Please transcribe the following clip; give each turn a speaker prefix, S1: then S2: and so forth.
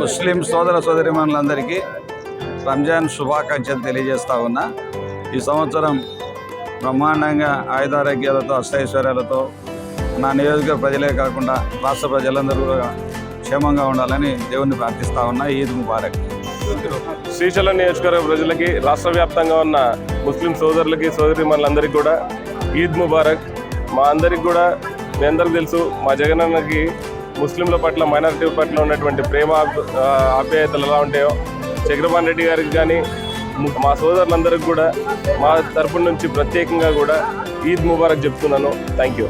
S1: ముస్లిం సోదర సోదరిమణులందరికీ రంజాన్ శుభాకాంక్షలు తెలియజేస్తా ఉన్నా. ఈ సంవత్సరం బ్రహ్మాండంగా ఆయుధారోగ్యాలతో అష్టైశ్వర్యాలతో నా నియోజక ప్రజలే కాకుండా రాష్ట్ర ప్రజలందరూ కూడా క్షేమంగా ఉండాలని దేవుణ్ణి ప్రార్థిస్తా ఉన్నా. ఈద్ ముబారక్.
S2: శ్రీశైలం నియోజకవర్గ ప్రజలకి రాష్ట్ర వ్యాప్తంగా ఉన్న ముస్లిం సోదరులకి సోదరిమణులందరికీ కూడా ఈద్ ముబారక్. మా అందరికి కూడా మీ అందరికి తెలుసు మా జగనన్నకి ముస్లింల పట్ల మైనారిటీ పట్ల ఉన్నటువంటి ప్రేమ ఆప్యాయతలు ఎలా ఉంటాయో చక్రపాణి రెడ్డి గారికి కానీ మా సోదరులందరికీ కూడా మా తరపు నుంచి ప్రత్యేకంగా కూడా ఈద్ ముబారక్ చెప్తున్నాను. Thank you